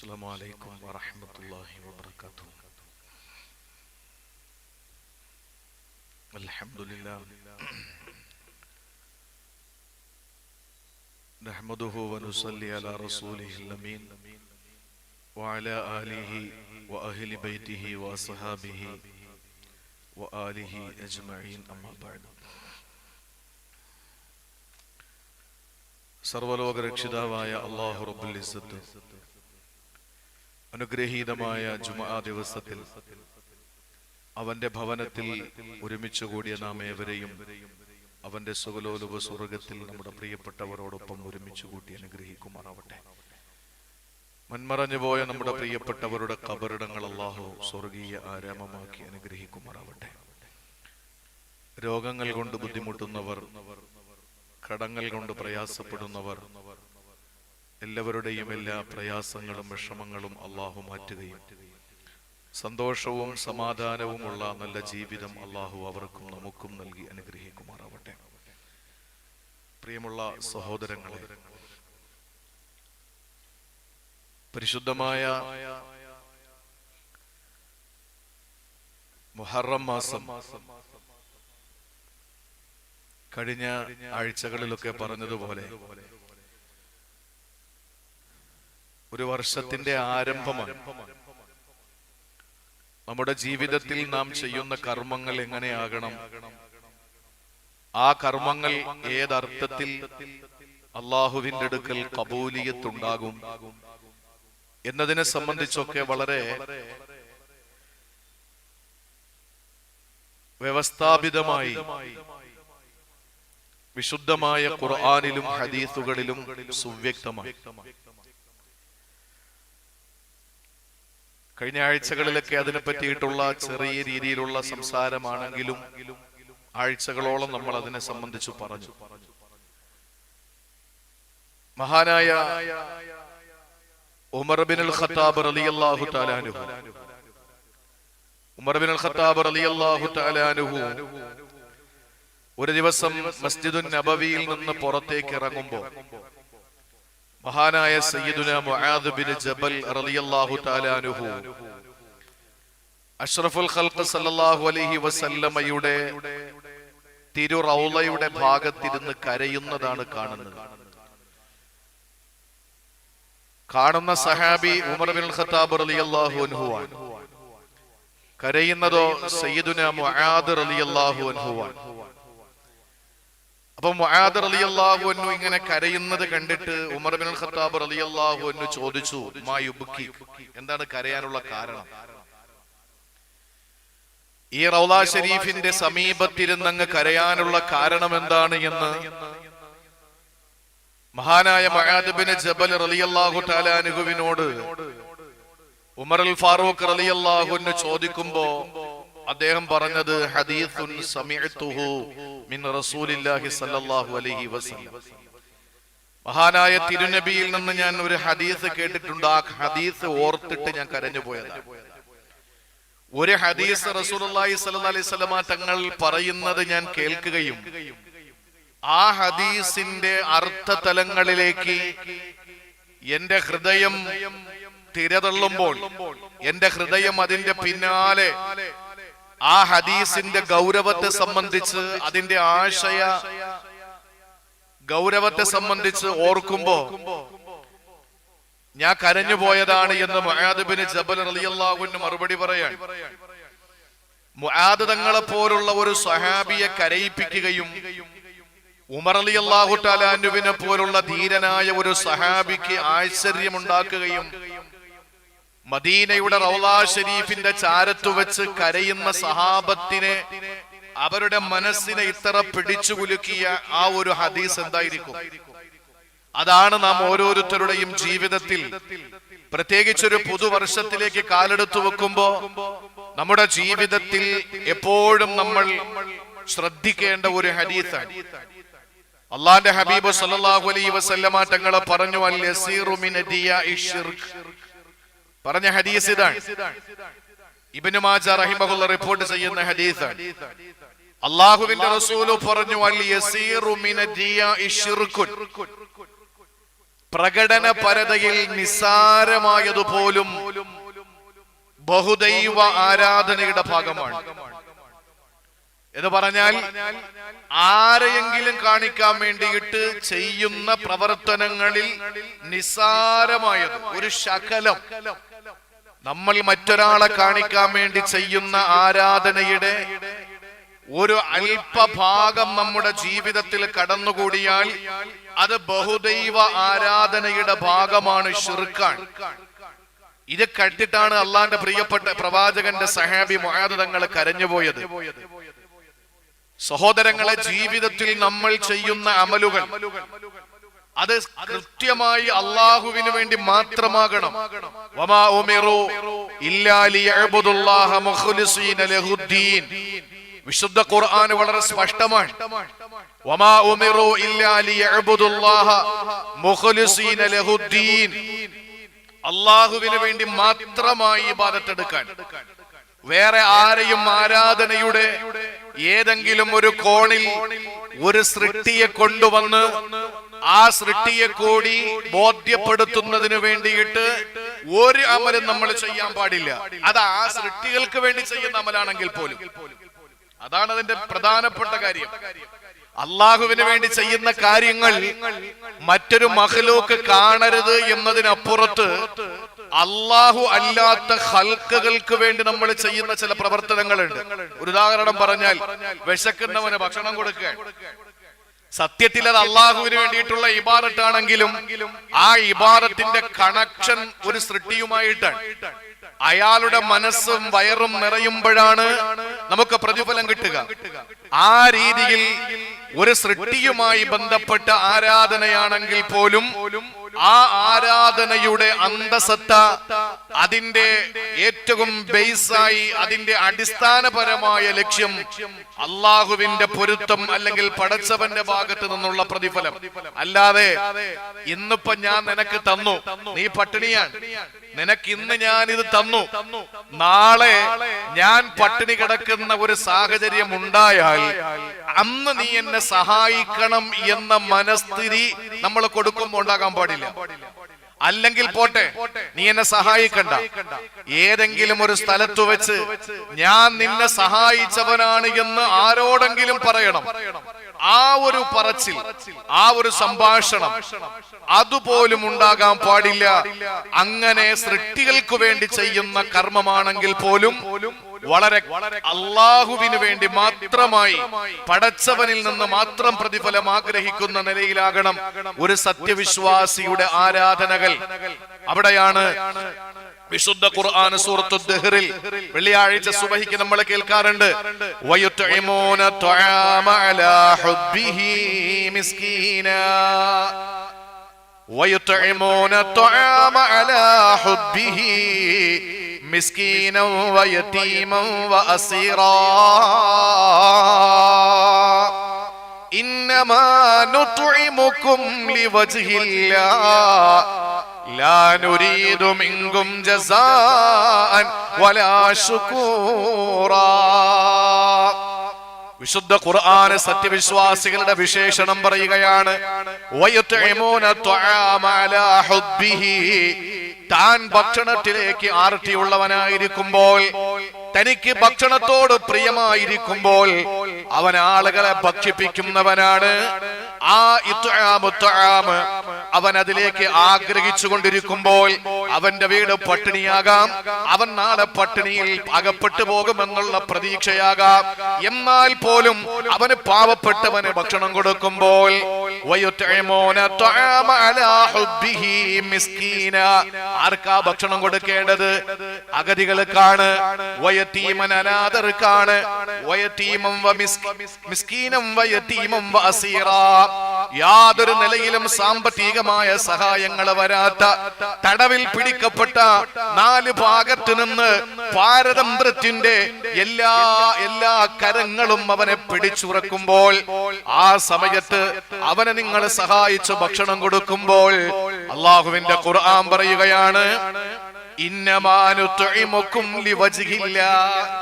السلام عليكم ورحمة الله وبركاته الحمد لله نحمده ونصلي على رسوله الأمين وعلى آله وأهل بيته وأصحابه وآله أجمعين أما بعد സർവലോക രക്ഷിതാവായ അള്ളാഹു റബ്ബുൽ ഇസ്സത്ത് അനുഗ്രഹീതമായ ജുമാ ദിവസത്തിൽ അവന്റെ ഭവനത്തിൽ ഒരുമിച്ച് കൂടിയ നാം ഏവരെയും അവന്റെ സുഖലോലുപ സ്വർഗത്തിൽ നമ്മുടെ പ്രിയപ്പെട്ടവരോടൊപ്പം ഒരുമിച്ച് കൂട്ടി അനുഗ്രഹിക്കുമാറാവട്ടെ. മൺമറഞ്ഞു പോയ നമ്മുടെ പ്രിയപ്പെട്ടവരുടെ കബറിടങ്ങൾ അള്ളാഹു സ്വർഗീയ ആരാമമാക്കി അനുഗ്രഹിക്കുമാറാവട്ടെ. രോഗങ്ങൾ കൊണ്ട് ബുദ്ധിമുട്ടുന്നവർ കടങ്ങൾ കൊണ്ട് പ്രയാസപ്പെടുന്നവർ എല്ലാവരുടെയും എല്ലാ പ്രയാസങ്ങളും വിഷമങ്ങളും അള്ളാഹു മാറ്റുകയും സന്തോഷവും സമാധാനവുമുള്ള നല്ല ജീവിതം അള്ളാഹു അവർക്കും നമുക്കും നൽകി അനുഗ്രഹിക്കുമാറാവട്ടെ. പ്രിയമുള്ള സഹോദരങ്ങളെ പരിശുദ്ധമായ മുഹറം മാസം കഴിഞ്ഞ ആഴ്ചകളിലൊക്കെ പറഞ്ഞതുപോലെ ഒരു വർഷത്തിന്റെ ആരംഭമാണ്. നമ്മുടെ ജീവിതത്തിൽ നാം ചെയ്യുന്ന കർമ്മങ്ങൾ എങ്ങനെയാകണം? ആ കർമ്മങ്ങൾ ഏതർത്ഥത്തിൽ അള്ളാഹുവിന്റെ അടുക്കൽ കബൂലിയത്തുണ്ടാകും? എന്നതിനെ സംബന്ധിച്ചൊക്കെ വളരെ വ്യവസ്ഥാപിതമായി വിശുദ്ധമായ ഖുർആാനിലും ഹദീസുകളിലും സുവ്യക്തമായി. കഴിഞ്ഞ ആഴ്ചകളിലൊക്കെ അതിനെ പറ്റിയിട്ടുള്ള ചെറിയ രീതിയിലുള്ള സംസാരമാണെങ്കിലും ആഴ്ചകളോളം നമ്മൾ അതിനെ സംബന്ധിച്ച് പറഞ്ഞു. മഹാനായ ഉമർ ബിൻ അൽ ഖത്താബ് റളിയല്ലാഹു തആലാനുഹു ഉമർ ബിൻ അൽ ഖത്താബ് റളിയല്ലാഹു തആലാനുഹു ഒരു ദിവസം മസ്ജിദുൻ നബവിയിൽ നിന്ന് പുറത്തേക്ക് ഇറങ്ങുമ്പോൾ മഹാനായ സയ്യിദുന മുആദ് ബിൻ ജബൽ റളിയല്ലാഹു തആല അൻഹു അഷ്റഫുൽ ഖൽഖ് സല്ലല്ലാഹു അലൈഹി വസല്ലമയുടെ തിരു റൗളയുടെ ഭാഗത്തിരുന്ന് കരയുന്നതാണ് കാണുന്നത്. കാണുന്ന സഹാബി ഉമർ ബിൻ ഖത്താബ് റളിയല്ലാഹു അൻഹു ആണ്. കരയുന്നതോ സയ്യിദുന മുആദ് റളിയല്ലാഹു അൻഹുവാൻ അപ്പൊ മുഹാദർ അലി അള്ളാഹു ഇങ്ങനെ കരയുന്നത് കണ്ടിട്ട് ഉമർ ബിൻ ഖത്താബ് റളിയല്ലാഹു അൻഹു ചോദിച്ചു മാ യുബ്കി എന്താണ് കരയാനുള്ള കാരണം? ഈ റൗള ഷരീഫിന്റെ സമീപത്തിരുന്നങ്ങ് കരയാനുള്ള കാരണം എന്താണ് എന്ന്? മഹാനായ മഹാദബിന് ജബൽ റലിയല്ലാഹു തആല അൻഹുവിനോട് ഉമർ അൽ ഫാറൂഖ് റലിയല്ലാഹുന് ചോദിക്കുമ്പോ അദ്ദേഹം പറഞ്ഞത് ഹദീസുൻ സമിഅതുഹു മിൻ റസൂലില്ലാഹി സല്ലല്ലാഹു അലൈഹി വസല്ലം. മഹാനായ തിരുനബിയിൽ നിന്ന് ഞാൻ ഒരു ഹദീസ് കേട്ടിട്ടുണ്ട്. ആ ഹദീസ് ഓർത്തിട്ട് ഞാൻ കരഞ്ഞു പോയതാണ് ഒരു ഹദീസ് റസൂലുള്ളാഹി സ്വല്ലല്ലാഹി അലൈഹി വസല്ലം തങ്ങൾ പറയുന്നത് ഞാൻ കേൾക്കുകയും ആ ഹദീസിന്റെ അർത്ഥതലങ്ങളിലേക്ക് എന്റെ ഹൃദയം തിരതള്ളുമ്പോൾ എന്റെ ഹൃദയം അതിന്റെ പിന്നാലെ ആ ഹദീസിന്റെ ഗൗരവത്തെ സംബന്ധിച്ച് അതിന്റെ ആശയ ഗൗരവത്തെ സംബന്ധിച്ച് ഓർക്കുമ്പോ ഞാൻ കരഞ്ഞു പോയതാണ് എന്ന് മുആദബിന് ജബൽ റളിയല്ലാഹുവിന് മറുപടി പറയാൻ. മുആദ് തങ്ങളെ പോലുള്ള ഒരു സഹാബിയെ കരയിപ്പിക്കുകയും ഉമർ അലി അള്ളാഹു ടാലാനുവിനെ പോലുള്ള ധീരനായ ഒരു സഹാബിക്ക് ആശ്ചര്യമുണ്ടാക്കുകയും മദീനയുടെ റൗലാ ഷരീഫിന്റെ ചാരത്തു വെച്ച് കരയുന്ന സഹാബത്തിനെ അവരുടെ മനസ്സിനെ ഇത്ര പിടിച്ചു കുലുക്കിയ ആ ഒരു ഹദീസ് എന്തായിരിക്കും? അതാണ് നാം ഓരോരുത്തരുടെയും ജീവിതത്തിൽ പ്രത്യേകിച്ചൊരു പുതുവർഷത്തിലേക്ക് കാലെടുത്തു വെക്കുമ്പോ നമ്മുടെ ജീവിതത്തിൽ എപ്പോഴും നമ്മൾ ശ്രദ്ധിക്കേണ്ട ഒരു ഹദീസാണ്. അള്ളാന്റെ ഹബീബ് സല്ലല്ലാഹു അലൈഹി വസല്ലമ തങ്ങളെ പറഞ്ഞു അൽ പറഞ്ഞ ഹദീസ് ഇതാണ്. ഇബ്നു മാജ റഹിമഹുള്ള റിപ്പോർട്ട് ചെയ്യുന്ന ഹദീസ് അള്ളാഹുവിന്റെ റസൂൽ പറഞ്ഞു പ്രകടന പരതയിൽ നിസാരമായതുപോലും ബഹുദൈവ ആരാധനയുടെ ഭാഗമാണ്. എന്ന് പറഞ്ഞാൽ ആരെയെങ്കിലും കാണിക്കാൻ വേണ്ടിയിട്ട് ചെയ്യുന്ന പ്രവർത്തനങ്ങളിൽ നിസാരമായത് ഒരു ശകലം. നമ്മൾ മറ്റൊരാളെ കാണിക്കാൻ വേണ്ടി ചെയ്യുന്ന ആരാധനയുടെ ഒരു അല്പഭാഗം നമ്മുടെ ജീവിതത്തിൽ കടന്നുകൂടിയാൽ അത് ബഹുദൈവ ആരാധനയുടെ ഭാഗമാണ് ഷിർക്കാൻ ഇത് കണ്ടിട്ടാണ് അള്ളാന്റെ പ്രിയപ്പെട്ട പ്രവാചകന്റെ സഹാബി മൊഹാദ് തങ്ങൾ കരഞ്ഞുപോയത് സഹോദരങ്ങളെ ജീവിതത്തിൽ നമ്മൾ ചെയ്യുന്ന അമലുകൾ അത് കൃത്യമായി അള്ളാഹുവിന് വേണ്ടി മാത്രമാകണം. വിശുദ്ധ ഖുർആൻ വളരെ സ്പഷ്ടമാണ്. അള്ളാഹുവിന് വേണ്ടി മാത്രമായി ഇബാദത്തെടുക്കാൻ വേറെ ആരെയും ആരാധനയുടെ ഏതെങ്കിലും ഒരു കോണിൽ ഒരു സൃഷ്ടിയെ കൊണ്ടുവന്ന് ആ സൃഷ്ടിയെ കൂടി ബോധ്യപ്പെടുത്തുന്നതിന് വേണ്ടിയിട്ട് ഒരു അമലും നമ്മൾ ചെയ്യാൻ പാടില്ല. അത് ആ സൃഷ്ടികൾക്ക് വേണ്ടി ചെയ്യുന്ന അമലാണെങ്കിൽ പോലും. അതാണ് അതിന്റെ പ്രധാനപ്പെട്ട കാര്യം. അള്ളാഹുവിന് വേണ്ടി ചെയ്യുന്ന കാര്യങ്ങൾ മറ്റൊരു മഹലൂക്ക് കാണരുത് എന്നതിനപ്പുറത്ത് അള്ളാഹു അല്ലാത്ത ഹൽക്കുകൾക്ക് വേണ്ടി നമ്മൾ ചെയ്യുന്ന ചില പ്രവർത്തനങ്ങളുണ്ട്. ഒരു ഉദാഹരണം പറഞ്ഞാൽ വിശക്കുന്നവന് ഭക്ഷണം കൊടുക്കുക. സത്യത്തിൽ അത് അള്ളാഹുവിന് വേണ്ടിയിട്ടുള്ള ഇബാദത്താണെങ്കിലും ആ ഇബാദത്തിന്റെ കണക്ഷൻ ഒരു സൃഷ്ടിയുമായിട്ടാണ്. അയാളുടെ മനസ്സും വയറും നിറയുമ്പോഴാണ് നമുക്ക് പ്രതിഫലം കിട്ടുക. ആ രീതിയിൽ ഒരു സൃഷ്ടിയുമായി ബന്ധപ്പെട്ട ആരാധനയാണെങ്കിൽ പോലും ആ ആരാധനയുടെ അന്തസത്ത അതിന്റെ ഏറ്റവും ബേസായി അതിന്റെ അടിസ്ഥാനപരമായ ലക്ഷ്യം അള്ളാഹുവിന്റെ പൊരുത്തം അല്ലെങ്കിൽ പടച്ചവന്റെ ഭാഗത്ത് നിന്നുള്ള പ്രതിഫലം. അല്ലാതെ ഇന്നിപ്പോ ഞാൻ നിനക്ക് തന്നു. നീ പട്ടിണിയാണ്. നിനക്ക് ഇന്ന് ഞാൻ ഇത് തന്നു. നാളെ ഞാൻ പട്ടിണി കിടക്കുന്ന ഒരു സാഹചര്യം ഉണ്ടായാൽ അന്ന് നീ എന്നെ സഹായിക്കണം എന്ന മനസ്ഥിതി നമ്മൾ കൊടുക്കുമ്പോൾ ഉണ്ടാകാൻ പാടില്ല. അല്ലെങ്കിൽ പോട്ടെ നീ എന്നെ സഹായിക്കണ്ട. ഏതെങ്കിലും ഒരു സ്ഥലത്ത് വെച്ച് ഞാൻ നിന്നെ സഹായിച്ചവനാണ് എന്ന് ആരോടെങ്കിലും പറയണം. ആ ഒരു പറച്ചിൽ ആ ഒരു സംഭാഷണം അതുപോലും ഉണ്ടാകാൻ പാടില്ല. അങ്ങനെ സൃഷ്ടികൾക്ക് വേണ്ടി ചെയ്യുന്ന കർമ്മമാണെങ്കിൽ പോലും വളരെ അള്ളാഹുവിന് വേണ്ടി മാത്രമായി പടച്ചവനിൽ നിന്ന് മാത്രം പ്രതിഫലം ആഗ്രഹിക്കുന്ന നിലയിലാകണം ഒരു സത്യവിശ്വാസിയുടെ ആരാധനകൾ. അവിടെയാണ് വിശുദ്ധ ഖുർആൻ സൂറത്തു ദഹ്റിൽ വെള്ളിയാഴ്ച സുബഹിക്ക് നമ്മൾ കേൾക്കാറുണ്ട്. വയുത്തഇമൂന തുആമ അലാ ഹുബ്ബിഹി مسكينا ويتيما واسيرا انما نطعمكم لوجه الله لا نريد منكم جزاء ولا شكورا വിശുദ്ധ ഖുർആന് സത്യവിശ്വാസികളുടെ വിശേഷണം പറയുകയാണ് വയുത്ഇമൂന ത്വആമ അലാ ഹുബ്ബിഹി. താൻ ഭക്ഷണത്തിലേക്ക് ആർത്തിയുള്ളവനായിരിക്കുമ്പോൾ തനിക്ക് ഭക്ഷണത്തോട് പ്രിയമായിരിക്കുമ്പോൾ അവൻ ആളുകളെ ഭക്ഷിപ്പിക്കുന്നവനാണ്. ആ ഇത്ആമു ത്വആമ് അവൻ അതിലേക്ക് ആഗ്രഹിച്ചു കൊണ്ടിരിക്കുമ്പോൾ അവന്റെ വീട് പട്ടിണിയാകാം. അവൻ നാളെ പട്ടിണിയിൽ അകപ്പെട്ടു പോകുമെന്നുള്ള പ്രതീക്ഷയാകാം. എന്നാൽ പോലും അവന് പാവപ്പെട്ടവന് ഭക്ഷണം കൊടുക്കുമ്പോൾ. ആർക്കാ ഭക്ഷണം കൊടുക്കേണ്ടത്? അഗതികൾക്കാണ് യാതൊരു നിലയിലും സാമ്പത്തികമായ സഹായങ്ങൾ വരാത്ത തടവിൽ പിടിക്കപ്പെട്ട നാല് ഭാഗത്ത് നിന്ന് പാരതന്ത്രത്തിന്റെ എല്ലാ എല്ലാ കരങ്ങളും അവനെ പിടിച്ചുറക്കുമ്പോൾ ആ സമയത്ത് അവനെ നിങ്ങൾ സഹായിച്ച് ഭക്ഷണം കൊടുക്കുമ്പോൾ അള്ളാഹുവിന്റെ ഖുർആൻ പറയുകയാണ്.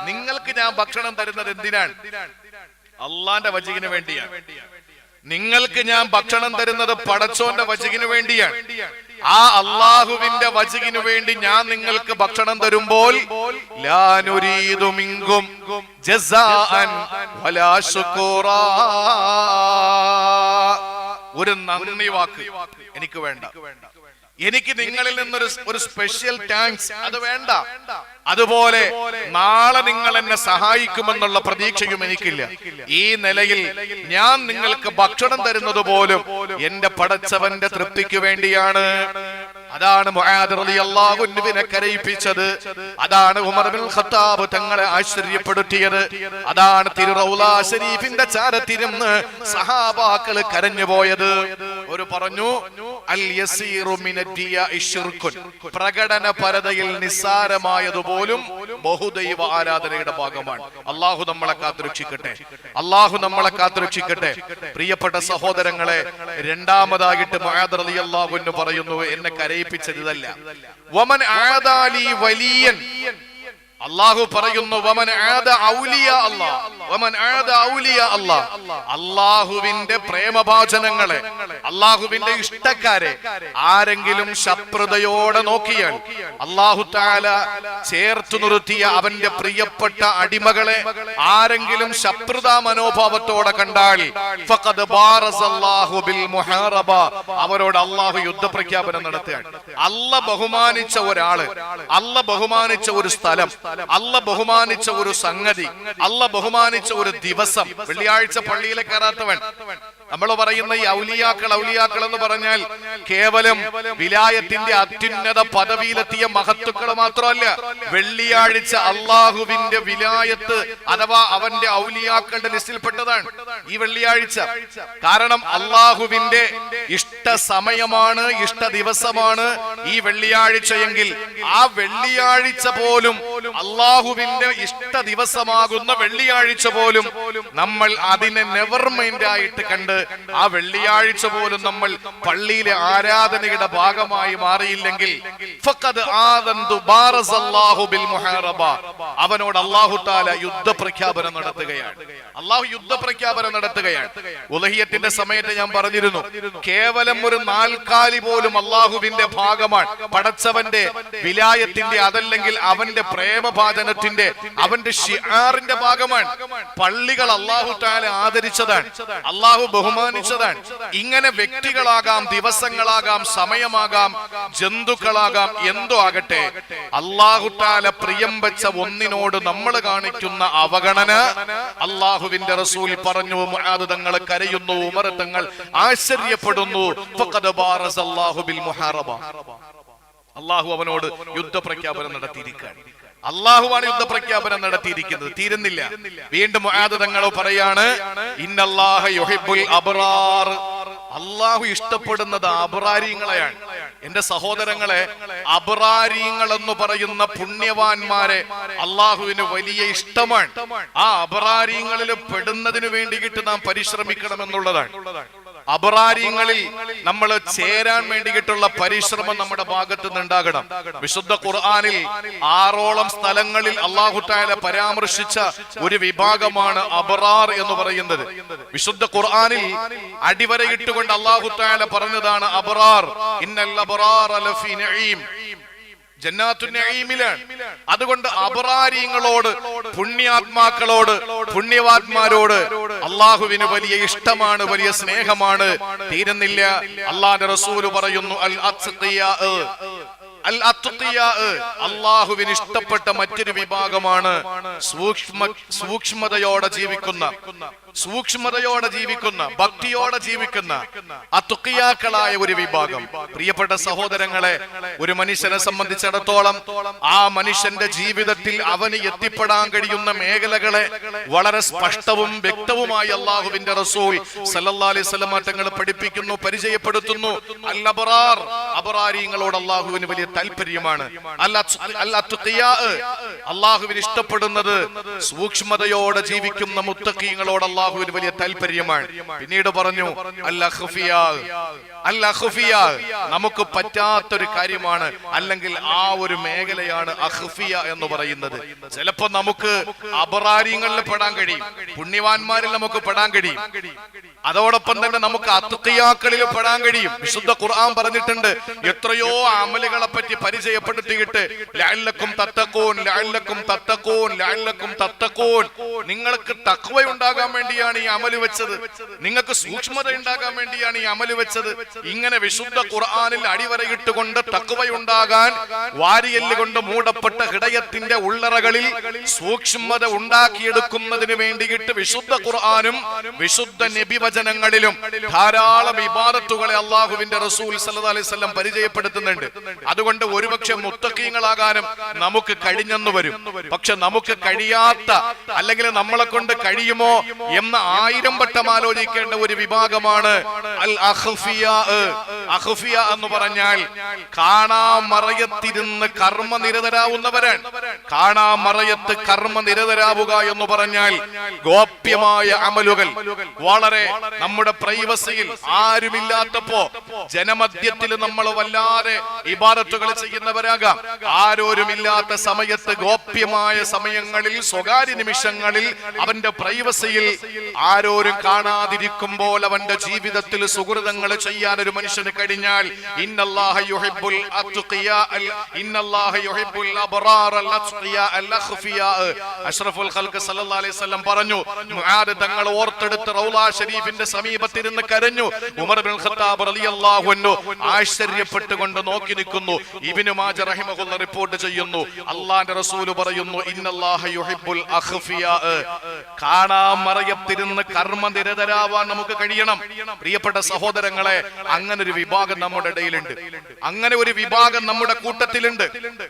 നിങ്ങൾക്ക് ഞാൻ ഭക്ഷണം തരുന്നത് എന്തിനാണ്? അള്ളാന്റെ വചകിന് വേണ്ടിയാണ്. നിങ്ങൾക്ക് ഞാൻ ഭക്ഷണം തരുന്നത് പടച്ചോന്റെ വചകിന് വേണ്ടിയാണ്. ആ അള്ളാഹുവിന്റെ വചകിന് വേണ്ടി ഞാൻ നിങ്ങൾക്ക് ഭക്ഷണം തരുമ്പോൾ. ഒരു നന്ദി വാക്ക് എനിക്ക് വേണ്ട. എനിക്ക് നിങ്ങളിൽ നിന്നൊരു ഒരു സ്പെഷ്യൽ ടാങ്ക്സ് അത് വേണ്ട. അതുപോലെ നാളെ നിങ്ങൾ എന്നെ സഹായിക്കുമെന്നുള്ള പ്രതീക്ഷയും എനിക്കില്ല. ഈ നിലയിൽ ഞാൻ നിങ്ങൾക്ക് ഭക്ഷണം തരുന്നത് പോലും എന്റെ പടച്ചവന്റെ തൃപ്തിക്ക് വേണ്ടിയാണ്. അതാണ് കരയിപ്പിച്ചത്. അതാണ് ഉമർ ബിൻ ഖത്താബ് തങ്ങളെ ആശ്ചര്യപ്പെടുത്തിയത്. അതാണ് തിരുറൗല ശരീഫിന്റെ ചാരത്തിരുന്ന് സഹാബാക്കൾ കരഞ്ഞു പോയത്. ഒരു പറഞ്ഞു അൽ പ്രകടന പരതയിൽ നിസ്സാരമായതുപോലും ബഹുദൈവ ആരാധനയുടെ ഭാഗമാണ്. അള്ളാഹു നമ്മളെ കാത്തുരക്ഷിക്കട്ടെ. അള്ളാഹു നമ്മളെ കാത്തുരക്ഷിക്കട്ടെ. പ്രിയപ്പെട്ട സഹോദരങ്ങളെ രണ്ടാമതായിട്ട് മുആദ് റളിയല്ലാഹു അൻഹു പറയുന്നു എന്നെ കരയിപ്പിച്ചത് ഇതല്ല ആദാലി വലിയൻ. അള്ളാഹു പറയുന്നു വമൻ ഔലിയ അല്ലാ അള്ളാഹുവിന്റെ പ്രേമഭാചനങ്ങളെ അള്ളാഹുവിന്റെ ഇഷ്ടക്കാരെ ആരെങ്കിലും ശത്രുതയോടെ നോക്കിയാൽ അള്ളാഹു താല ചേർത്തു നിർത്തിയ അവന്റെ പ്രിയപ്പെട്ട അടിമകളെ ആരെങ്കിലും ശത്രുതാ മനോഭാവത്തോടെ കണ്ടാൽ അവരോട് അള്ളാഹു യുദ്ധ പ്രഖ്യാപനം നടത്തുകയാണ്. അല്ല ബഹുമാനിച്ച ഒരാൾ അല്ല ബഹുമാനിച്ച ഒരു സ്ഥലം അല്ല ബഹുമാനിച്ച ഒരു സംഗതി അല്ല ബഹുമാനിച്ച ഒരു ദിവസം വെള്ളിയാഴ്ച പള്ളിയിലെ കയറാത്തവൻ. നമ്മൾ പറയുന്ന ഈ ഔലിയാക്കൾ ഔലിയാക്കൾ എന്ന് പറഞ്ഞാൽ കേവലം വിലായത്തിന്റെ അത്യുന്നത പദവിയിലെത്തിയ മഹത്തുക്കൾ മാത്രമല്ല വെള്ളിയാഴ്ച അള്ളാഹുവിന്റെ വിലായത്ത് അഥവാ അവന്റെ ഔലിയാക്കളുടെ ലിസ്റ്റിൽപ്പെട്ടതാണ് ഈ വെള്ളിയാഴ്ച. കാരണം അള്ളാഹുവിന്റെ ഇഷ്ട സമയമാണ് ഇഷ്ട ദിവസമാണ് ഈ വെള്ളിയാഴ്ചയെങ്കിൽ ആ വെള്ളിയാഴ്ച പോലും അള്ളാഹുവിന്റെ ഇഷ്ട ദിവസമാകുന്ന വെള്ളിയാഴ്ച പോലും നമ്മൾ അതിനെ നെവർ മൈൻഡ് ആയിട്ട് കണ്ട് ആ വെള്ളിയാഴ്ച പോലും നമ്മൾ പള്ളിയിലെ ആരാധനയുടെ ഭാഗമായി മാറിയില്ലെങ്കിൽ. അവനോട് അള്ളാഹു താല യുദ്ധപ്രഖ്യാപനം നടത്തുകയാണ്. അള്ളാഹു യുദ്ധ പ്രഖ്യാപനം നടത്തുകയാണ്. ഉലഹിയത്തിന്റെ സമയത്ത് ഞാൻ പറഞ്ഞിരുന്നു കേവലം ഒരു നാൽക്കാലി പോലും അള്ളാഹുവിന്റെ ഭാഗമാണ്. പടച്ചവന്റെ വിലായത്തിന്റെ അതല്ലെങ്കിൽ അവന്റെ പ്രേമഭാചനത്തിന്റെ അവന്റെ ഷിആറിന്റെ ഭാഗമാണ്. പള്ളികൾ അള്ളാഹു താല ആദരിച്ചതാണ്. അള്ളാഹു ബഹുമാനിച്ചതാണ്. ഇങ്ങനെ വ്യക്തികളാകാം ദിവസങ്ങളാകാം സമയമാകാം ജന്തുക്കളാകാം എന്തോ ആകട്ടെ അള്ളാഹുട്ടാല പ്രിയം വെച്ച ഒന്നിനോട് നമ്മൾ കാണിക്കുന്ന അവഗണന അള്ളാഹുവിന്റെ റസൂൽ പറഞ്ഞു തങ്ങൾ കരയുന്നു ഉമർ തങ്ങൾ ആശ്ചര്യപ്പെടുന്നു. അള്ളാഹു അവനോട് യുദ്ധ പ്രഖ്യാപനം നടത്തിയിരിക്കുകയാണ്. അള്ളാഹുവാണ് യുദ്ധപ്രഖ്യാപനം നടത്തിയിരിക്കുന്നത്. തീരുന്നില്ല. വീണ്ടും തങ്ങൾ പറയാണ് അള്ളാഹു ഇഷ്ടപ്പെടുന്നത് അബ്രാരിങ്ങളെയാണ് എന്റെ സഹോദരങ്ങളെ അബ്രാരിങ്ങൾ എന്ന് പറയുന്ന പുണ്യവാന്മാരെ അള്ളാഹുവിന് വലിയ ഇഷ്ടമാണ്. ആ അബ്രാരിങ്ങളിൽ പെടുന്നതിന് വേണ്ടിയിട്ട് നാം പരിശ്രമിക്കണം എന്നുള്ളതാണ് അപറാര്യങ്ങളിൽ നമ്മൾ ചേരാൻ വേണ്ടിയിട്ടുള്ള പരിശ്രമം നമ്മുടെ ഭാഗത്ത് നിന്നുണ്ടാകണം വിശുദ്ധ ഖുർആാനിൽ ആറോളം സ്ഥലങ്ങളിൽ അള്ളാഹുട്ടായ പരാമർശിച്ച ഒരു വിഭാഗമാണ് അബറാർ എന്ന് പറയുന്നത്. വിശുദ്ധ ഖുർആാനിൽ അടിവരയിട്ടുകൊണ്ട് അള്ളാഹുട്ടായ പറഞ്ഞതാണ് അബറാർ. ഇന്നൽ അബറാർ ലഫീ നഈം. ജന്നാത്തു നഈമിലാണ്. അതുകൊണ്ട് അപറാരിങ്ങളോട് പുണ്യാത്മാക്കളോട് പുണ്യവാത്മാരോട് അള്ളാഹുവിന് വലിയ ഇഷ്ടമാണ് വലിയ സ്നേഹമാണ്. തീരുന്നില്ല. അള്ളാന്റെ റസൂൽ പറയുന്നു അൽ അള്ളാഹുവിന് ഇഷ്ടപ്പെട്ട മറ്റൊരു വിഭാഗമാണ് സൂക്ഷ്മ സൂക്ഷ്മതയോടെ ജീവിക്കുന്ന സൂക്ഷ്മതയോടെ ജീവിക്കുന്ന ഭക്തിയോടെ ജീവിക്കുന്ന അത്തുക്കിയാക്കളായ ഒരു വിഭാഗം. പ്രിയപ്പെട്ട സഹോദരങ്ങളെ ഒരു മനുഷ്യനെ സംബന്ധിച്ചിടത്തോളം ആ മനുഷ്യന്റെ ജീവിതത്തിൽ അവന് എത്തിപ്പെടാൻ കഴിയുന്ന മേഖലകളെ വളരെ സ്പഷ്ടവും വ്യക്തവുമായി അള്ളാഹുവിന്റെ റസൂൽ വസല്ലമ തങ്ങൾ പഠിപ്പിക്കുന്നു പരിചയപ്പെടുത്തുന്നു. അൽ അബറാരിങ്ങളോട് അള്ളാഹുവിന് വലിയ താല്പര്യമാണ്. അത്തുഖിയാ അള്ളാഹുവിന് ഇഷ്ടപ്പെടുന്നത് സൂക്ഷ്മതയോടെ ജീവിക്കുന്ന മുത്തക്കീങ്ങളോട് അള്ളാഹുവിന് വലിയ താല്പര്യമാണ്. പിന്നീട് പറഞ്ഞു നമുക്ക് പറ്റാത്തൊരു കാര്യമാണ് അല്ലെങ്കിൽ ആ ഒരു മേഖലയാണ് അഖ്ഫിയ എന്ന് പറയുന്നത്. ചിലപ്പോ നമുക്ക് അപറാര്യങ്ങളിൽ പെടാൻ കഴിയും. പുണ്യവാന്മാരിൽ നമുക്ക് പെടാൻ കഴിയും. അതോടൊപ്പം തന്നെ നമുക്ക് അത്തുക്കിയാക്കളിൽ പെടാൻ കഴിയും. വിശുദ്ധ ഖുർആൻ പറഞ്ഞിട്ടുണ്ട് എത്രയോ അമലുകളെ പറ്റി പരിചയപ്പെടുത്തിയിട്ട് ലാലക്കും തത്തക്കോൻ ലാലക്കും തത്തക്കോൻ ലാലക്കും തത്തക്കോൻ നിങ്ങൾക്ക് തക്വ ഉണ്ടാകാൻ വേണ്ടിയാണ് ഈ അമൽ വെച്ചത്. നിങ്ങൾക്ക് സൂക്ഷ്മത ഉണ്ടാകാൻ വേണ്ടിയാണ് ഈ അമൽ വെച്ചത്. ഇങ്ങനെ വിശുദ്ധ ഖുർആാനിൽ അടിവരയിട്ടുകൊണ്ട് തക്കുവയുണ്ടാകാൻ വാരിയല്ല് കൊണ്ട് മൂടപ്പെട്ട ഹൃദയത്തിന്റെ ഉള്ളറകളിൽ സൂക്ഷ്മത ഉണ്ടാക്കിയെടുക്കുന്നതിന് വേണ്ടിയിട്ട് വിശുദ്ധ ഖുർആാനും വിശുദ്ധ നബിവചനങ്ങളിലും ധാരാളം ഇബാദത്തുകളെ അള്ളാഹുവിന്റെ റസൂൽ സല്ലു അലൈഹി വസല്ലം പരിചയപ്പെടുത്തുന്നുണ്ട്. അതുകൊണ്ട് ഒരുപക്ഷെ മുത്തക്കീങ്ങളാകാനും നമുക്ക് കഴിഞ്ഞെന്ന് വരും. പക്ഷെ നമുക്ക് കഴിയാത്ത അല്ലെങ്കിൽ നമ്മളെ കൊണ്ട് കഴിയുമോ എന്ന് ആയിരം വട്ടം ആലോചിക്കേണ്ട ഒരു വിഭാഗമാണ് അൽ അഖ്ഫിയ. അഖ്ഫിയ എന്ന് പറഞ്ഞാൽ കാണാ മറയത്തിരുന്ന് കർമ്മ നിരതരാവുന്നവരാണ് കാണാ മറയത്ത് കർമ്മ നിരതരാവുക എന്ന് പറഞ്ഞാൽ ഗോപ്യമായ അമലുകൾ. വളരെ നമ്മുടെ പ്രൈവസിയിൽ ആരുമില്ലാത്തപ്പോ ജനമധ്യത്തിൽ നമ്മൾ വല്ലാതെ ഇബാദത്തുകൾ ചെയ്യുന്നവരാകാം. ആരോരുമില്ലാത്ത സമയത്ത് ഗോപ്യമായ സമയങ്ങളിൽ സ്വകാര്യ നിമിഷങ്ങളിൽ അവന്റെ പ്രൈവസിയിൽ ആരോരും കാണാതിരിക്കുമ്പോൾ അവന്റെ ജീവിതത്തിൽ സുഹൃതങ്ങൾ ചെയ്യാൻ ഒരു മനുഷ്യന് കഴിഞ്ഞാൽ. അഷ്റഫുൽ പറഞ്ഞു തങ്ങൾ ഓർത്തെടുത്ത് റൗള ഷരീഫിന്റെ സമീപത്തിരുന്ന് കരഞ്ഞു. ഉമർ ബിൻ ഖത്താബ് റളിയല്ലാഹു അൻഹു ആശ്ചര്യപ്പെട്ടുകൊണ്ട് നോക്കി നിൽക്കുന്നു. ഇബ്നു മാജ റഹിമഹുല്ല റിപ്പോർട്ട് ചെയ്യുന്നു. അള്ളാന്റെ റസൂൽ പറയുന്നു ഇന്നല്ലാഹ യുഹിബ്ബുൽ അഖ്ഫിയാ. കാണാമറയത്തിരുന്ന് കർമ്മനിരതരാവാൻ നമുക്ക് കഴിയണം. പ്രിയപ്പെട്ട സഹോദരങ്ങളെ അങ്ങനെ ഒരു വിഭാഗം നമ്മുടെ ഇടയിലുണ്ട്. അങ്ങനെ ഒരു വിഭാഗം നമ്മുടെ കൂട്ടത്തിലുണ്ട്.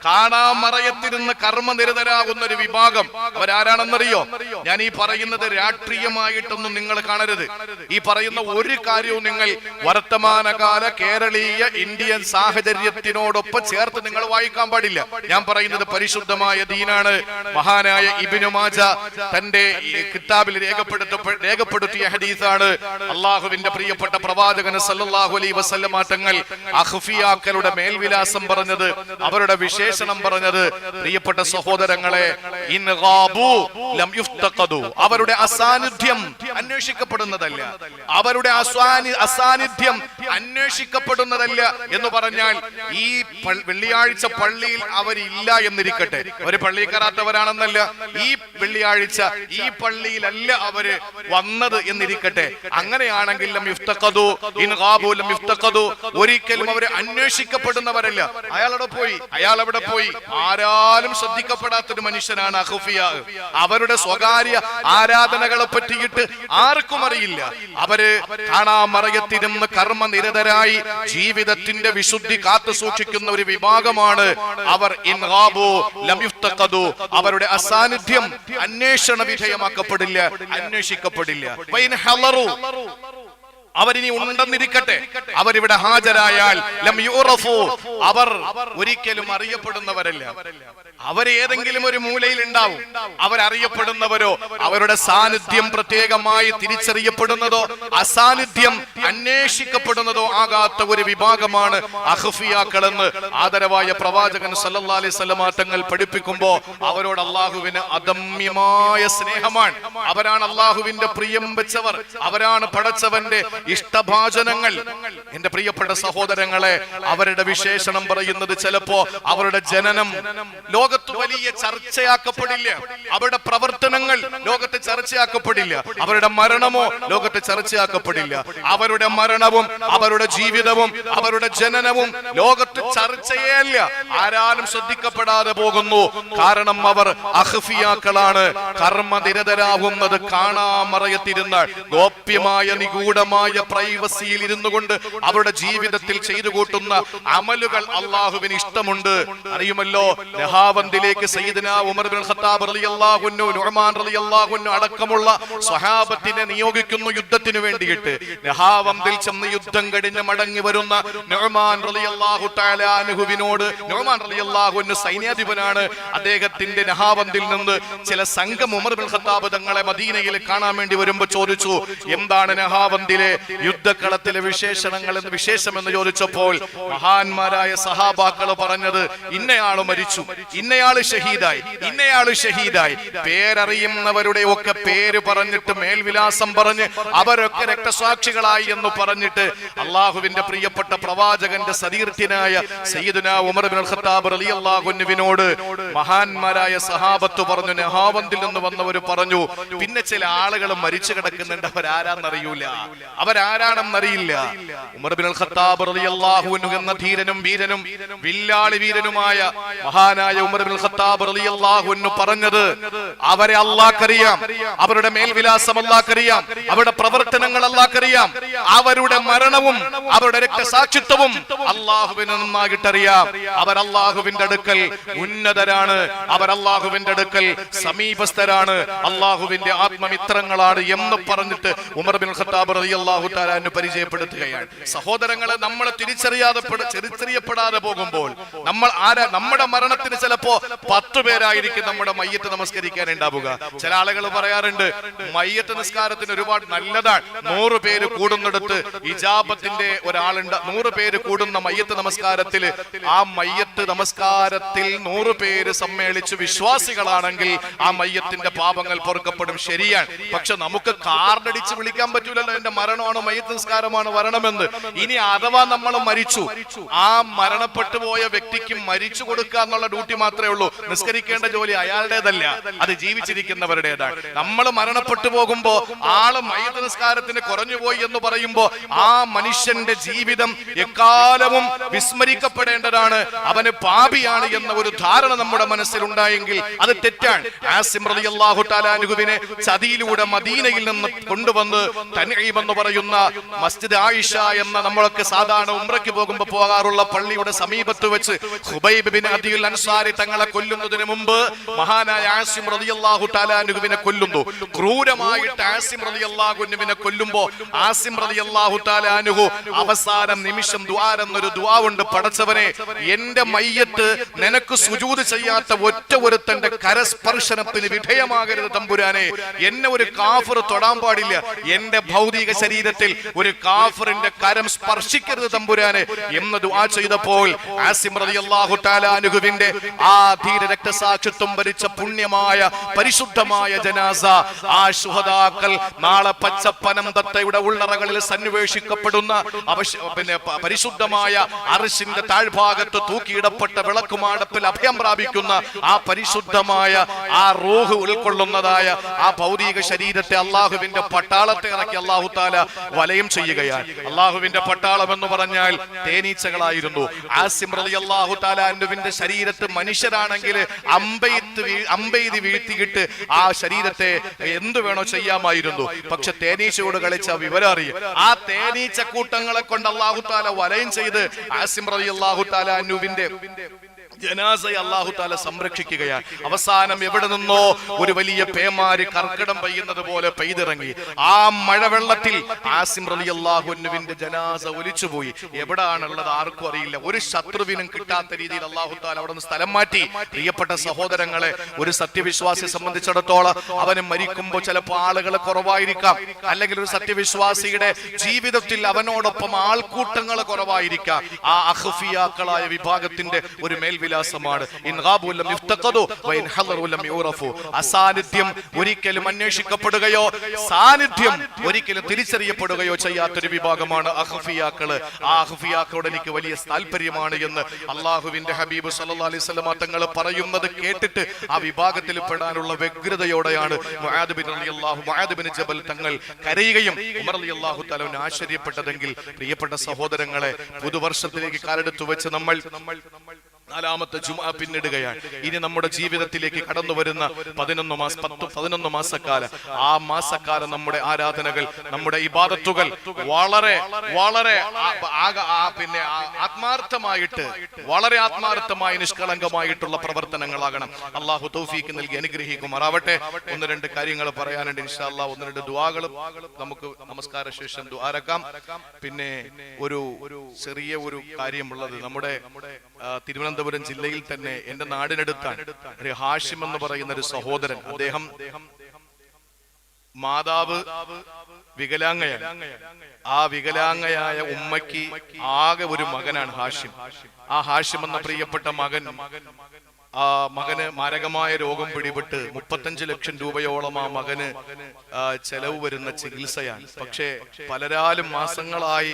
കാണാമറയത്തിരുന്ന് കർമ്മനിരതരാകുന്ന ഒരു വിഭാഗം. അവരാരാണെന്നറിയോ? ഞാൻ ഈ പറയുന്നത് രാഷ്ട്രീയമായിട്ടൊന്നും നിങ്ങൾ കാണരുത്. ഈ പറയുന്ന ഒരു കാര്യവും നിങ്ങൾ വർത്തമാനകാല കേരളീയ ഇന്ത്യൻ സാഹചര്യത്തിനോടൊപ്പം ചേർത്ത് നിങ്ങൾ വായിക്കാൻ പാടില്ല. ഞാൻ പറയുന്നത് പരിശുദ്ധമായ ദീനാണ്. മഹാനായ ഇബിനുമാജ തന്റെ കിതാബിൽ രേഖപ്പെടുത്ത രേഖപ്പെടുത്തിയ ഹദീസാണ് അള്ളാഹുവിന്റെ പ്രിയപ്പെട്ട പ്രവാചകൻ സല്ലല്ലാഹു അലൈഹി വസല്ലമ തങ്ങൾ അഖ്ഫിയാക്കളുടെ മേൽവിലാസം പറഞ്ഞത് അവരുടെ വിശേഷണം പറഞ്ഞത്. പ്രിയപ്പെട്ട സഹോദരങ്ങളെ ലം യുഫ്തഖദു. അവരുടെ അസാന്നിധ്യം അന്വേഷിക്കപ്പെടുന്നതല്ല. അവരുടെ അസാന്നിധ്യം അന്വേഷിക്കപ്പെടുന്നതല്ല എന്ന് പറഞ്ഞാൽ ഈ വെള്ളിയാഴ്ച പള്ളിയിൽ അവരില്ല എന്നിരിക്കട്ടെ. അവർ പള്ളിയിൽ കയറാത്തവരാണെന്നല്ല. ഈ വെള്ളിയാഴ്ച ഈ പള്ളിയിലല്ല അവർ വന്നത് എന്നിരിക്കട്ടെ. അങ്ങനെയാണെങ്കിൽ ഒരിക്കലും അവർ അന്വേഷിക്കപ്പെടുന്നവരല്ല. അയാൾ അവിടെ പോയി അയാൾ അവിടെ പോയി. ആരാലും ശ്രദ്ധിക്കപ്പെടാത്തൊരു മനുഷ്യനാണ് അഹുഫിയ അവരുടെ സ്വകാര്യ ആരാധനകളെ പറ്റിയിട്ട് ആർക്കും അറിയില്ല. അവർ കാണാമറയത്തിരുന്ന് കർമ്മനിരതരായി ജീവിതത്തിന്റെ വിശുദ്ധി കാത്തു സൂക്ഷിക്കുന്ന ഒരു വിഭാഗമാണ് അവർ അവരുടെ അസാന്നിധ്യം അന്വേഷണ വിധേയമാക്കപ്പെടില്ല. അന്വേഷിക്കപ്പെടില്ല. അവരിനി ഉണ്ടെന്നിരിക്കട്ടെ. അവരിവിടെ ഹാജരായാൽ അവർ ഒരിക്കലും അറിയപ്പെടുന്നവരല്ല. അവർ ഏതെങ്കിലും ഒരു മൂലയിൽ ഉണ്ടാവും അവരറിയപ്പെടുന്നവരോ? അവരുടെ സാന്നിധ്യം പ്രത്യേകമായി തിരിച്ചറിയപ്പെടുന്നതോ അസാന്നിധ്യം അന്വേഷിക്കപ്പെടുന്നതോ ആകാത്ത ഒരു വിഭാഗമാണ് അഹഫിയാക്കളെന്ന് ആദരവായ പ്രവാചകൻ സല്ലല്ലാഹു അലൈഹി വസല്ലമ തങ്ങൾ പഠിപ്പിക്കുമ്പോ അവരോട് അള്ളാഹുവിന് അദമ്യമായ സ്നേഹമാണ്. അവരാണ് അള്ളാഹുവിന്റെ പ്രിയം വെച്ചവർ. അവരാണ് പടച്ചവന്റെ ഇഷ്ടഭാചനങ്ങൾ എന്റെ പ്രിയപ്പെട്ട സഹോദരങ്ങളെ അവരുടെ വിശേഷണം പറയുന്നത് ചിലപ്പോ അവരുടെ ജനനം. ലോകത്ത് വലിയ ചർച്ചയാക്കപ്പെടില്ല. അവരുടെ പ്രവർത്തനങ്ങൾ ലോകത്ത് ചർച്ചയാക്കപ്പെടില്ല. അവരുടെ മരണമോ ലോകത്ത് ചർച്ചയാക്കപ്പെടില്ല. അവരുടെ മരണവും അവരുടെ ജീവിതവും അവരുടെ ജനനവും ലോകത്ത് ചർച്ചയേ അല്ല. ആരാലും ശ്രദ്ധിക്കപ്പെടാതെ പോകുന്നു. കാരണം അവർ അഹ്ഫിയാക്കളാണ്. കർമ്മനിരതരാകുന്നത് കാണാമറയത്തിരുന്ന ഗോപ്യമായ നിഗൂഢമായ അനുകൂലമായ പ്രൈവസിയിൽ ഇരുന്നു കൊണ്ട് അവരുടെ ജീവിതത്തിൽ ചെയ്തു കൂട്ടുന്ന അമലുകൾ അള്ളാഹുവിന് ഇഷ്ടമുണ്ട്. അറിയുമല്ലോ? ലഹാവന്തിലേക്ക് അടക്കമുള്ള സ്വഹാബത്തിനെ നിയോഗിക്കുന്നു യുദ്ധത്തിന് വേണ്ടിയിട്ട്. ലഹാവന്തിൽ ചെന്ന് യുദ്ധം കഴിഞ്ഞ് മടങ്ങി വരുന്ന നുഅ്മാൻ റളിയല്ലാഹു സൈന്യാധിപനാണ്. അദ്ദേഹത്തിന്റെ നഹാവന്തിൽ നിന്ന് ചില സംഘം ഉമർ ബിൻ ഖത്താബ് തങ്ങളെ മദീനയിൽ കാണാൻ വേണ്ടി വരുമ്പോ ചോദിച്ചു എന്താണ് നഹാവന്തിലെ യുദ്ധക്കളത്തിലെ വിശേഷണങ്ങൾ എന്ന് വിശേഷം എന്ന് ചോദിച്ചപ്പോൾ മഹാന്മാരായ സഹാബാക്കൾ പറഞ്ഞത് ഇന്നയാൾ മരിച്ചു ഇന്നയാൾ ഷഹീദായി ഇന്നയാൾ ഷഹീദായി. പേരറിയുന്നവരുടെ ഒക്കെ പേര് പറഞ്ഞിട്ട് മേൽവിലാസം പറഞ്ഞ് അവരൊക്കെ രക്തസാക്ഷികളായി എന്ന് പറഞ്ഞിട്ട് അള്ളാഹുവിന്റെ പ്രിയപ്പെട്ട പ്രവാചകന്റെ സതീർത്ഥ്യനായ സയ്യിദുന ഉമർ ബിൻ ഖത്താബ് റളിയല്ലാഹുവിനോട് മഹാന്മാരായ സഹാബത്ത് പറഞ്ഞു നെഹാവന്തിൽ നിന്ന് വന്നവർ പറഞ്ഞു പിന്നെ ചില ആളുകൾ മരിച്ചു കിടക്കുന്നുണ്ട് അവരാരാന്നറിയൂല അവരാരാണെന്നറിയില്ല. ഉമർ ബിൻ ഖത്താബ് റളിയല്ലാഹു അൻഹു എന്ന ധീരനും വീരനും വില്ലാളി വീരനുമായ മഹാനായ ഉമർ ബിൻ ഖത്താബ് റളിയല്ലാഹു അൻഹു പറഞ്ഞത് അവരെ അള്ളാഹ്ക്കറിയാം അവരുടെ മേൽവിലാസം അള്ളാഹ്ക്കറിയാം അവരുടെ പ്രവർത്തനങ്ങൾ അള്ളാഹ്ക്കറിയാം അവരുടെ മരണവും അവരുടെ രക്തസാക്ഷിത്വവും അള്ളാഹുവിന് നന്നായിട്ടറിയാം. അവർ അള്ളാഹുവിന്റെ അടുക്കൽ ഉന്നതരാണ് അവർ അള്ളാഹുവിന്റെ അടുക്കൽ സമീപസ്ഥരാണ് അള്ളാഹുവിന്റെ ആത്മമിത്രങ്ങളാണ് എന്ന് പറഞ്ഞിട്ട് ഉമർ ബിൻ ഖത്താബ് റളിയല്ലാഹു അൻഹു പരിചയപ്പെടുത്തുകയാണ്. സഹോദരങ്ങളെ നമ്മൾ തിരിച്ചറിയാതെ പെട- തിരിച്ചറിയപ്പെടാതെ പോകുമ്പോൾ നമ്മൾ ആരാ നമ്മുടെ മരണത്തിന് ചിലപ്പോ പത്ത് പേരായിരിക്കും നമ്മുടെ മയ്യത്ത് നമസ്കരിക്കാൻ ഉണ്ടാവുക ചില ആളുകൾ പറയാറുണ്ട് മയ്യത്ത് നിസ്കാരത്തിന് ഒരുപാട് നല്ലതാണ്. നൂറ് പേര് കൂടുന്നിടത്ത് ഇജാബത്തിന്റെ ഒരാളുണ്ട്. നൂറ് പേര് കൂടുന്ന മയ്യത്ത് നമസ്കാരത്തിൽ ആ മയ്യത്ത് നമസ്കാരത്തിൽ നൂറ് പേര് സമ്മേളിച്ച് വിശ്വാസികളാണെങ്കിൽ ആ മയ്യത്തിന്റെ പാപങ്ങൾ പൊറുക്കപ്പെടും ശരിയാണ്. പക്ഷെ നമുക്ക് കാർഡടിച്ച് വിളിക്കാൻ പറ്റൂലല്ലോ എന്റെ മരണമാണോ? മയ്യത്ത് നിസ്കാരമാണ് വരണമെന്ന്. ഇനി അഥവാ നമ്മൾ മരിച്ചു ആ മരണപ്പെട്ടു പോയ വ്യക്തിക്ക് മരിച്ചു കൊടുക്കുക എന്നുള്ള ഡ്യൂട്ടി മാത്രമേ ഉള്ളൂ. നിസ്കരിക്കേണ്ട ജോലി അയാളുടേതല്ല. അത് ജീവിച്ചിരിക്കുന്നവരുടേതാണ്. നമ്മൾ മരണപ്പെട്ടു പോകുമ്പോ ആൾ മയ്യത്ത് നിസ്കാരത്തിന് കുറഞ്ഞുപോയി എന്ന് പറയുമ്പോ ആ മനുഷ്യന്റെ ജീവിതം എക്കാലവും വിസ്മരിക്കപ്പെടേണ്ടതാണ്. അവന് പാപിയാണ് എന്ന ഒരു ധാരണ നമ്മുടെ മനസ്സിലുണ്ടായെങ്കിൽ അത് തെറ്റാണ്. ആസിം റളിയല്ലാഹു തആല അൻഹുവിനെ ചതിയിലൂടെ മദീനയിൽ നിന്ന് കൊണ്ടുവന്ന് തൻഈബ് എന്ന് പറയുന്ന മസ്ജിദ് ആയിഷ എന്ന നമ്മളൊക്കെ സാധാരണ ഉംറയ്ക്ക് പോകുമ്പോൾ പോകാറുള്ള പള്ളിയുടെ സമീപത്ത് വെച്ച് ഹുബൈബ് ബിൻ അദിയുൽ അൻസാരി തങ്ങളെ കൊല്ലുന്നതിന് മുമ്പ് മഹാനായ ആസിം റളിയല്ലാഹു താലാനുവിനെ കൊല്ലുന്നു. ക്രൂരമായിട്ട് ആസിം റളിയല്ലാഹു അൻഹുവിനെ കൊല്ലുമ്പോ ആസിം റളിയല്ലാഹു താലാനുഹു അവസാനം നിമിഷം ദ്വാരെന്നൊരു ഉണ്ട് പടച്ചവനെ എന്റെ മയ്യത്ത് നിനക്ക് സുജൂത് ചെയ്യാത്ത ഒറ്റ ഒരുത്തന്റെ കരസ്പർശനത്തിന് വിധേയമാകരുത് തമ്പുരാനെ. എന്നെ ഒരു കാഫർ തൊടാൻ പാടില്ല. എന്റെ ഭൗതിക ശരീരത്തിൽ ഒരു കാഫറിന്റെ കരം സ്പർശിക്കരുത് തമ്പുരാന് എന്ന് ദുആ ചെയ്തപ്പോൾ ആസിം റളിയല്ലാഹു തആല അനുഹുവിന്റെ ആ ധീര രക്തസാക്ഷിത്വം ഭരിച്ച പുണ്യമായ പരിശുദ്ധമായ ജനാസ ആ ശുഹദാക്കൾ നാളെ പച്ചപ്പനം തത്തയുടെ ഉള്ളറകളിൽ സന്വേഷിക്കപ്പെടുന്ന അവശ- പിന്നെ പരിശുദ്ധമായ അറിശിന്റെ താഴ്ഭാഗത്ത് തൂക്കിയിടപ്പെട്ട വിളക്കുമാടപ്പിൽ അഭയം പ്രാപിക്കുന്ന ആ പരിശുദ്ധമായ ആ റൂഹ് ഉൾക്കൊള്ളുന്നതായ ആ ഭൗതിക ശരീരത്തെ അള്ളാഹുവിന്റെ പട്ടാളത്തെ ഇറക്കി അള്ളാഹു താല വലയം ചെയ്യുകയാണ് അള്ളാഹുവിന്റെ പട്ടാളം എന്ന് പറഞ്ഞാൽ തേനീച്ചകളായിരുന്നു. ആസിം റളി അള്ളാഹു താലാൻഡുവിന്റെ ശരീരത്ത് മനുഷ്യരാണെങ്കിൽ അമ്പെയ്ത്ത് അമ്പെയ്തി വീഴ്ത്തിയിട്ട് ആ ശരീരത്തെ എന്ത് വേണോ ചെയ്യാമായിരുന്നു. പക്ഷെ തേനീച്ചയോട് കളിച്ച വിവരം അറിയും. ആ തേനീച്ച കൂട്ടങ്ങളെ കൊണ്ട് അള്ളാഹു താല വലയം ചെയ്ത് ആസിം റളി അള്ളാഹു താലാനുവിന്റെ ജനാസയെ അള്ളാഹു താല സംരക്ഷിക്കുകയാണ് അവസാനം എവിടെ നിന്നോ ഒരു വലിയ പേമാരി കർക്കിടം പെയ്യുന്നത് പോലെ പെയ്തിറങ്ങി. ആ മഴവെള്ളത്തിൽ ആസിം റലി അള്ളാഹുവിന്റെ ജനാസ ഒലിച്ചുപോയി. എവിടാണുള്ളത് ആർക്കും അറിയില്ല. ഒരു ശത്രുവിനും കിട്ടാത്ത രീതിയിൽ അള്ളാഹു താല അവിടെ നിന്ന് സ്ഥലം മാറ്റി. പ്രിയപ്പെട്ട സഹോദരങ്ങളെ ഒരു സത്യവിശ്വാസിയെ സംബന്ധിച്ചിടത്തോളം അവന് മരിക്കുമ്പോൾ ചിലപ്പോൾ ആളുകൾ കുറവായിരിക്കാം. അല്ലെങ്കിൽ ഒരു സത്യവിശ്വാസിയുടെ ജീവിതത്തിൽ അവനോടൊപ്പം ആൾക്കൂട്ടങ്ങൾ കുറവായിരിക്കാം. ആ അഹഫിയാക്കളായ വിഭാഗത്തിന്റെ ഒരു മേൽവിലാസമാണ് ഇൻ ഗാബു ലം യുഫ്തഖദു വ ഇൻ ഹളറു ലം യുറഫു. അസാന്നിധ്യം ഒരിക്കലും അന്വേഷിക്കപ്പെടുകയോ സാന്നിധ്യം ഒരിക്കലും തിരിച്ചറിയപ്പെടുകയോ ചെയ്യാത്തൊരു വിഭാഗമാണ് അഹഫിയാക്കൾ ആ അഹഫിയാക്കളോട് എനിക്ക് വലിയ താല്പര്യമാണ് എന്ന് അള്ളാഹുവിന്റെ ഹബീബ് സല്ലാ അലൈഹി വസല്ലമ തങ്ങൾ പറയുന്നത് കേട്ടിട്ട് ആ വിഭാഗത്തിൽ പെടാനുള്ള വ്യഗ്രതയോടെയാണ് ജബൽ തങ്ങൾ കരയുകയും ഉമർ ആശ്ചര്യപ്പെട്ടതെങ്കിൽ പ്രിയപ്പെട്ട സഹോദരങ്ങളെ പുതുവർഷത്തിലേക്ക് കാലെടുത്തു വെച്ച് നമ്മൾ നമ്മൾ നമ്മൾ നാലാമത്തെ ജുമ പിന്നിടുകയാണ്. ഇനി നമ്മുടെ ജീവിതത്തിലേക്ക് കടന്നു വരുന്ന പതിനൊന്ന് മാസം പത്ത് പതിനൊന്ന് മാസക്കാലം. ആ മാസക്കാലം നമ്മുടെ ആരാധനകൾ നമ്മുടെ ഇബാദത്തുകൾ വളരെ വളരെ പിന്നെ ആത്മാർത്ഥമായിട്ട് വളരെ ആത്മാർത്ഥമായി നിഷ്കളങ്കമായിട്ടുള്ള പ്രവർത്തനങ്ങളാകണം. അള്ളാഹു തൗഫീക്ക് നൽകി അനുഗ്രഹിക്കുമാറാവട്ടെ. ഒന്ന് രണ്ട് കാര്യങ്ങൾ പറയാനുണ്ട്. ഇൻഷാല്ല ഒന്ന് രണ്ട് ദുആകളും നമുക്ക് നമസ്കാര ശേഷം ദ്വാരക്കാം പിന്നെ ഒരു ചെറിയ ഒരു കാര്യമുള്ളത് നമ്മുടെ ആ, തിരുവനന്തപുരം ജില്ലയിൽ തന്നെ എന്റെ നാടിനടുത്താണ് ഒരു ഹാഷിം എന്ന് പറയുന്ന ഒരു സഹോദരൻ. അദ്ദേഹം മാതാവ് വികലാംഗയാണ്. ആ വികലാംഗയായ ഉമ്മയ്ക്ക് ആകെ ഒരു മകനാണ് ഹാഷിം. ആ ഹാഷിം എന്ന പ്രിയപ്പെട്ട മകൻ ആ മകന് മാരകമായ രോഗം പിടിപെട്ട് മുപ്പത്തഞ്ച് ലക്ഷം രൂപയോളം ആ മകന് ചെലവ് വരുന്ന ചികിത്സയാണ്. പക്ഷേ പലരാലും മാസങ്ങളായി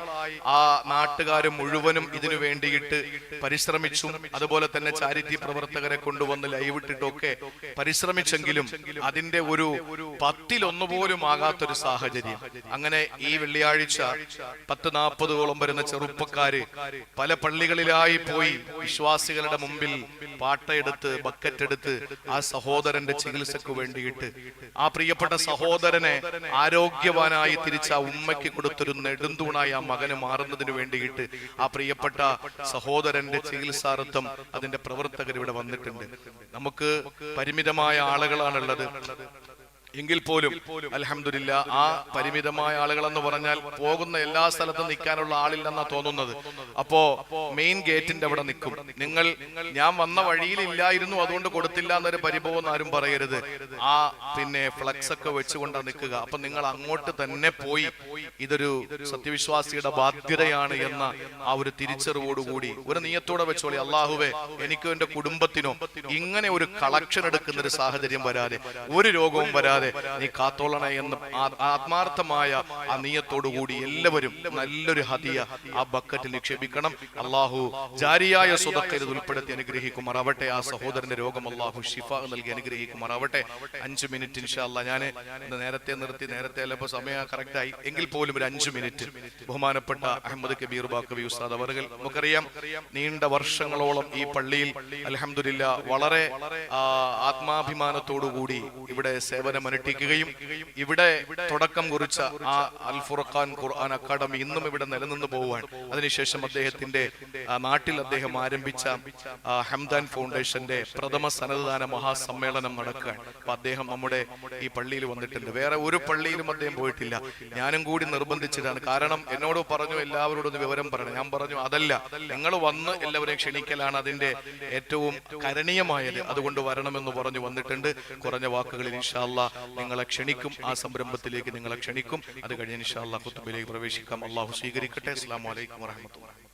ആ നാട്ടുകാർ മുഴുവനും ഇതിനു വേണ്ടിയിട്ട് പരിശ്രമിച്ചും അതുപോലെ തന്നെ ചാരിറ്റി പ്രവർത്തകരെ കൊണ്ടുവന്ന് ലൈവ് ഇട്ടിട്ടൊക്കെ പരിശ്രമിച്ചെങ്കിലും അതിന്റെ ഒരു പത്തിലൊന്നു പോലും ആകാത്തൊരു സാഹചര്യം. അങ്ങനെ ഈ വെള്ളിയാഴ്ച പത്ത് നാൽപ്പതോളം വരുന്ന ചെറുപ്പക്കാര് പല പള്ളികളിലായി പോയി വിശ്വാസികളുടെ മുമ്പിൽ പാട്ടയെടുത്ത് ബക്കറ്റ് എടുത്ത് ആ സഹോദരന്റെ ചികിത്സക്ക് വേണ്ടിയിട്ട്. ആ പ്രിയപ്പെട്ട സഹോദരനെ ആരോഗ്യവാനായി തിരിച്ച ഉമ്മയ്ക്ക് കൊടുത്തൊരു നെടുന്തൂണായി ആ മകന് മാറുന്നതിന് വേണ്ടിയിട്ട് ആ പ്രിയപ്പെട്ട സഹോദരന്റെ ചികിത്സാർത്ഥം അതിന്റെ പ്രവർത്തകർ ഇവിടെ വന്നിട്ടുണ്ട്. നമുക്ക് പരിമിതമായ ആളുകളാണുള്ളത്. എങ്കിൽ പോലും അലഹമില്ല ആ പരിമിതമായ ആളുകൾ എന്ന് പറഞ്ഞാൽ പോകുന്ന എല്ലാ സ്ഥലത്തും നിൽക്കാനുള്ള ആളില്ലെന്നാ തോന്നുന്നത്. അപ്പോ മെയിൻ ഗേറ്റിന്റെ അവിടെ നിൽക്കും. നിങ്ങൾ ഞാൻ വന്ന വഴിയിൽ ഇല്ലായിരുന്നു അതുകൊണ്ട് കൊടുത്തില്ല എന്നൊരു പരിഭവം ആരും പറയരുത്. ആ പിന്നെ ഫ്ലക്സ് ഒക്കെ വെച്ചുകൊണ്ടാ നിൽക്കുക. അപ്പൊ നിങ്ങൾ അങ്ങോട്ട് തന്നെ പോയി. ഇതൊരു സത്യവിശ്വാസിയുടെ ബാധ്യതയാണ് എന്ന ആ ഒരു തിരിച്ചറിവോടുകൂടി ഒരു നീയത്തോടെ വെച്ചോളി. അള്ളാഹുവെ എനിക്കും എന്റെ കുടുംബത്തിനോ ഇങ്ങനെ ഒരു കളക്ഷൻ എടുക്കുന്ന ഒരു സാഹചര്യം വരാതെ ഒരു രോഗവും വരാതെ നീ കാത്തോളണേ എന്ന് ആത്മാർത്ഥമായ ആ നീയത്തോടുകൂടി എല്ലാവരും നല്ലൊരു ഹതിയ ആ ബക്കറ്റിൽ നിക്ഷേപിക്കണം. അള്ളാഹു ജാരിയായ സ്വതക്കരുത് ഉൾപ്പെടുത്തി അനുഗ്രഹിക്കുമാറാവട്ടെ. ആ സഹോദരന്റെ രോഗം അള്ളാഹു ഷിഫ നൽകി അനുഗ്രഹിക്കുമാറാവട്ടെ. അഞ്ചു മിനിറ്റ് ഇൻഷാല്ല ഞാൻ നേരത്തെ നിർത്തി നേരത്തെ അല്ലപ്പോ സമയം കറക്റ്റ് ആയി. എങ്കിൽ പോലും ഒരു അഞ്ചു മിനിറ്റ്. ബഹുമാനപ്പെട്ട അഹമ്മദ് കബീർ ബാക്കവി ഉസ്താദ് അവർകൾ നമുക്കറിയാം നീണ്ട വർഷങ്ങളോളം ഈ പള്ളിയിൽ അലഹമില്ല വളരെ ആത്മാഭിമാനത്തോടു കൂടി ഇവിടെ സേവനമനുഷ്ഠിക്കുകയും ഇവിടെ തുടക്കം കുറിച്ച ആ അൽ ഫുർഖാൻ ഖുർആൻ അക്കാദമി ഇന്നും ഇവിടെ നിലനിന്ന് പോവാൻ അതിനുശേഷം അദ്ദേഹത്തിന്റെ നാട്ടിൽ അദ്ദേഹം ആരംഭിച്ച ഹംദാൻ ഫൗണ്ടേഷന്റെ പ്രഥമ സന്നദ്ധദാന മഹാസമ്മേളനം നടക്കുകയാണ്. അപ്പൊ അദ്ദേഹം നമ്മുടെ ഈ പള്ളിയിൽ വന്നിട്ടുണ്ട്. വേറെ ഒരു പള്ളിയിലും അദ്ദേഹം പോയിട്ടില്ല. ഞാനും കൂടി നിർബന്ധിച്ചിട്ടാണ് കാരണം എന്നോട് പറഞ്ഞു എല്ലാവരോടും വിവരം പറഞ്ഞു ഞാൻ പറഞ്ഞു അതല്ല നിങ്ങൾ വന്ന് എല്ലാവരെയും ക്ഷണിക്കലാണ് അതിന്റെ ഏറ്റവും കരണീയമായത്. അതുകൊണ്ട് വരണമെന്ന് പറഞ്ഞു വന്നിട്ടുണ്ട്. കുറഞ്ഞ വാക്കുകളിൽ ഇൻഷാല്ല നിങ്ങളെ ക്ഷണിക്കും ആ സംരംഭത്തിലേക്ക് നിങ്ങളെ ക്ഷണിക്കും. അത് കഴിഞ്ഞ് അള്ളാഹ് കുത്തുബിലേക്ക് പ്രവേശിക്കാം. അള്ളാഹു സ്വീകരിക്കട്ടെ. അസ്സാം വലൈക്കും വാഹമത്തുള്ള